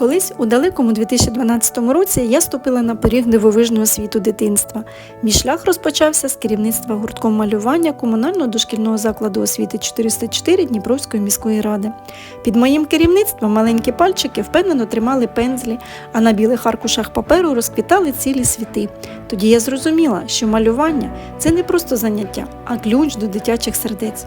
Колись у далекому 2012 році я ступила на поріг дивовижного світу дитинства. Мій шлях розпочався з керівництва гуртком малювання комунального дошкільного закладу освіти 404 Дніпровської міської ради. Під моїм керівництвом маленькі пальчики впевнено тримали пензлі, а на білих аркушах паперу розквітали цілі світи. Тоді я зрозуміла, що малювання це не просто заняття, а ключ до дитячих сердець.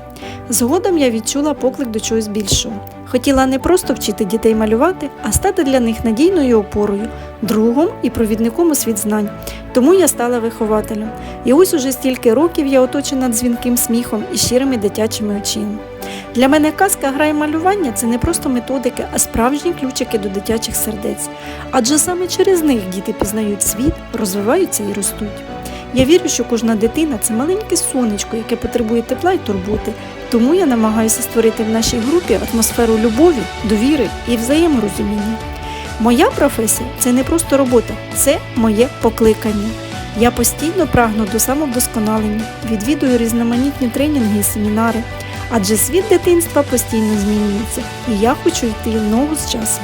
Згодом я відчула поклик до чогось більшого. Хотіла не просто вчити дітей малювати, а стати для них надійною опорою, другом і провідником у світ знань. Тому я стала вихователем. І ось уже стільки років я оточена дзвінким сміхом і щирими дитячими очима. Для мене казка гра і малювання це не просто методики, а справжні ключики до дитячих сердець. Адже саме через них діти пізнають світ, розвиваються і ростуть. Я вірю, що кожна дитина це маленьке сонечко, яке потребує тепла і турботи. Тому я намагаюся створити в нашій групі атмосферу любові, довіри і взаєморозуміння. Моя професія це не просто робота, це моє покликання. Я постійно прагну до самовдосконалення, відвідую різноманітні тренінги і семінари, адже світ дитинства постійно змінюється, і я хочу йти в ногу з часом.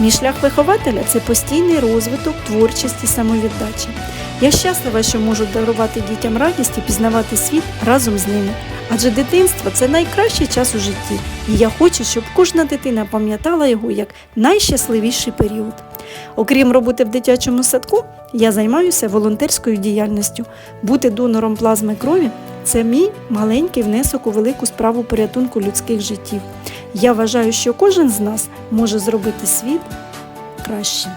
Мій шлях вихователя це постійний розвиток, творчість і самовіддача. Я щаслива, що можу дарувати дітям радість і пізнавати світ разом з ними. Адже дитинство це найкращий час у житті, і я хочу, щоб кожна дитина пам'ятала його як найщасливіший період. Окрім роботи в дитячому садку, я займаюся волонтерською діяльністю. Бути донором плазми крові це мій маленький внесок у велику справу порятунку людських життів. Я вважаю, що кожен з нас може зробити світ кращим.